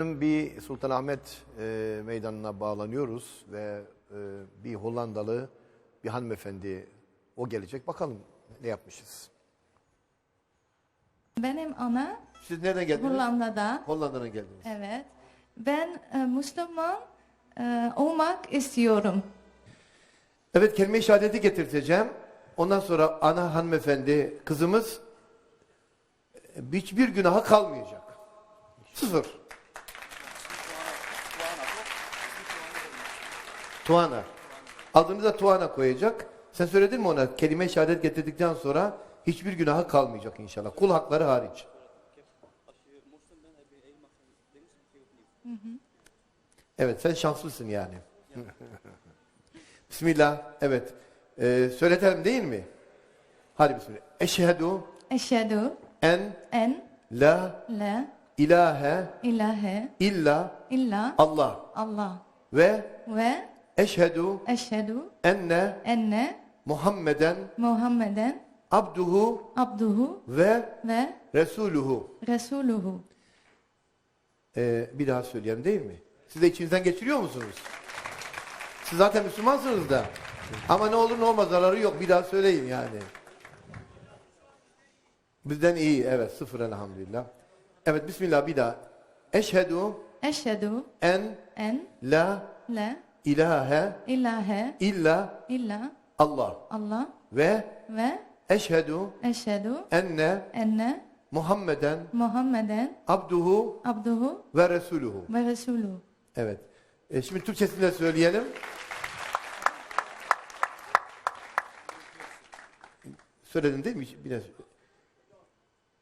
Bir Sultanahmet e, meydanına bağlanıyoruz ve e, bir Hollandalı bir hanımefendi o gelecek. Bakalım ne yapmışız. Benim ana Siz nereden geldiniz? Hollanda'da. Hollanda'dan geldiniz. Evet. Ben e, Müslüman e, olmak istiyorum. Evet kelime-i şehadeti getirteceğim. Ondan sonra ana hanımefendi kızımız e, hiçbir günaha kalmayacak. Sıfır. Tuana. Adını da Tuana koyacak. Sen söyledin mi ona kelime-i şehadet getirdikten sonra hiçbir günaha kalmayacak inşallah. Kul hakları hariç. Evet sen şanslısın yani. Bismillah. Evet. Ee, söyletelim değil mi? Hadi bismillah. Eşhedü Eşhedü en en la la ilahe ilahe illa illa Allah Allah ve ve eşhedü eşhedü enne enne Muhammeden Muhammeden abduhu abduhu ve ve resuluhu. resuluhu. Ee, bir daha söyleyelim değil mi? Siz de içinizden geçiriyor musunuz? Siz zaten Müslümansınız da. Ama ne olur ne olmaz zararı yok. Bir daha söyleyin yani. Bizden iyi. Evet sıfır elhamdülillah. Evet Bismillah bir daha. Eşhedü Eşhedü en en la la ilahe ilahe illa illa Allah. Allah Ve ve eşhedü eşhedü enne enne Muhammeden Muhammeden abduhu abduhu ve resuluhu. ve resuluhu. Evet. E, şimdi Türkçesini de söyleyelim. Söyledin değil mi? Biraz.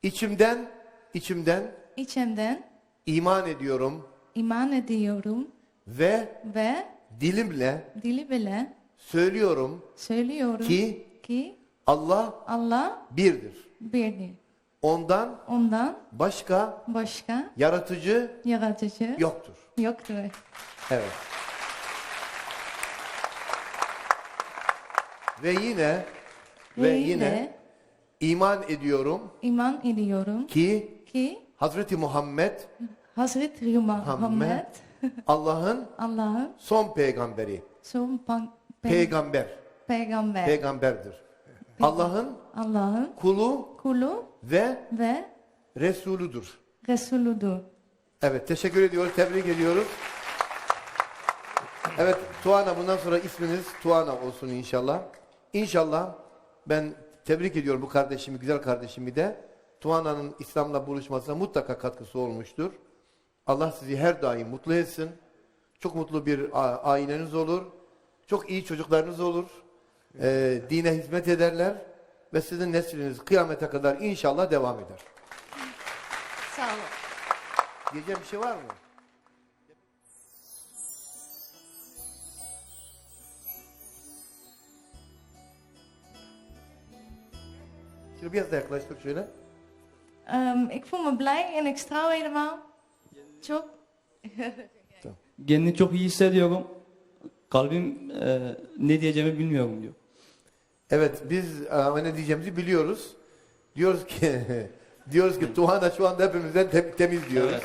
İçimden, içimden İçimden iman ediyorum iman ediyorum ve ve dilimle dili bile söylüyorum söylüyorum ki ki Allah Allah birdir. birdir. Ondan Ondan başka başka yaratıcı yaratıcı yoktur. yoktur. Evet. Ve yine ve yine iman ediyorum iman ediyorum ki ki Hazreti Muhammed Hazreti Muhammed Allah'ın Allah'ın son peygamberi. son pan- pe- Peygamber. peygamber. Peygamberdir. Allah'ın Allah'ın kulu kulu ve ve Resuludur. Resuludur. Evet teşekkür ediyoruz. Tebrik ediyoruz. Evet Tuana bundan sonra isminiz Tuana olsun inşallah. İnşallah ben tebrik ediyorum bu kardeşimi, güzel kardeşimi de. Tuana'nın İslam'la buluşmasına mutlaka katkısı olmuştur. Allah sizi her daim mutlu etsin. Çok mutlu bir aileniz olur. Çok iyi çocuklarınız olur. Ee, dine hizmet ederler. Ve sizin nesliniz kıyamete kadar inşallah devam eder. Sağ olun. Diyeceğim bir şey var mı? Şöyle biraz da yaklaştık şöyle. Ehm, ik voel me blij en ik straal helemaal. Çok. Kendimi çok iyi hissediyorum. Kalbim e, ne diyeceğimi bilmiyorum diyor. Evet biz e, ne diyeceğimizi biliyoruz. Diyoruz ki diyoruz ki Tuğan'a şu anda hepimizden tem- temiz diyoruz. Evet.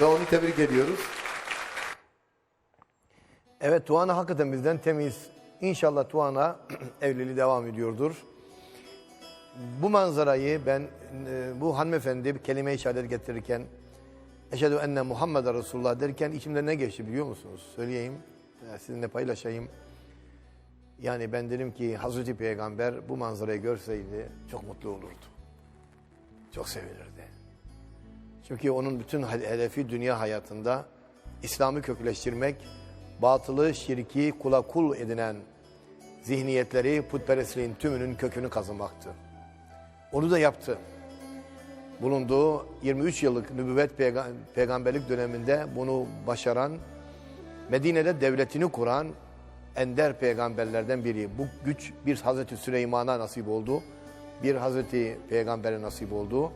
Ve onu tebrik ediyoruz. Evet Tuğan'a hakikaten bizden temiz. İnşallah Tuğan'a evliliği devam ediyordur. Bu manzarayı ben e, bu hanımefendi bir kelime-i şehadet getirirken Eşhedü enne Muhammeden Resulullah derken içimde ne geçti biliyor musunuz? Söyleyeyim, e, sizinle paylaşayım. Yani ben dedim ki Hazreti Peygamber bu manzarayı görseydi çok mutlu olurdu. Çok sevinirdi. Çünkü onun bütün hedefi dünya hayatında İslam'ı kökleştirmek, batılı, şirki, kula kul edinen zihniyetleri, putperestliğin tümünün kökünü kazımaktı. Onu da yaptı. Bulunduğu 23 yıllık nübüvvet peyga- peygamberlik döneminde bunu başaran, Medine'de devletini kuran ender peygamberlerden biri. Bu güç bir Hazreti Süleyman'a nasip oldu, bir Hazreti Peygamber'e nasip oldu.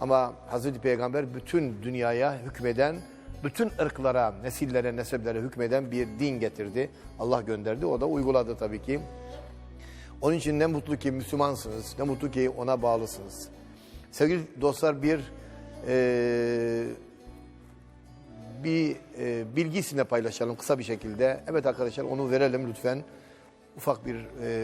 Ama Hazreti Peygamber bütün dünyaya hükmeden, bütün ırklara, nesillere, neseblere hükmeden bir din getirdi. Allah gönderdi, o da uyguladı tabii ki. Onun için ne mutlu ki Müslümansınız, ne mutlu ki ona bağlısınız. Sevgili dostlar bir eee bir e, bilgi paylaşalım kısa bir şekilde. Evet arkadaşlar onu verelim lütfen. Ufak bir e,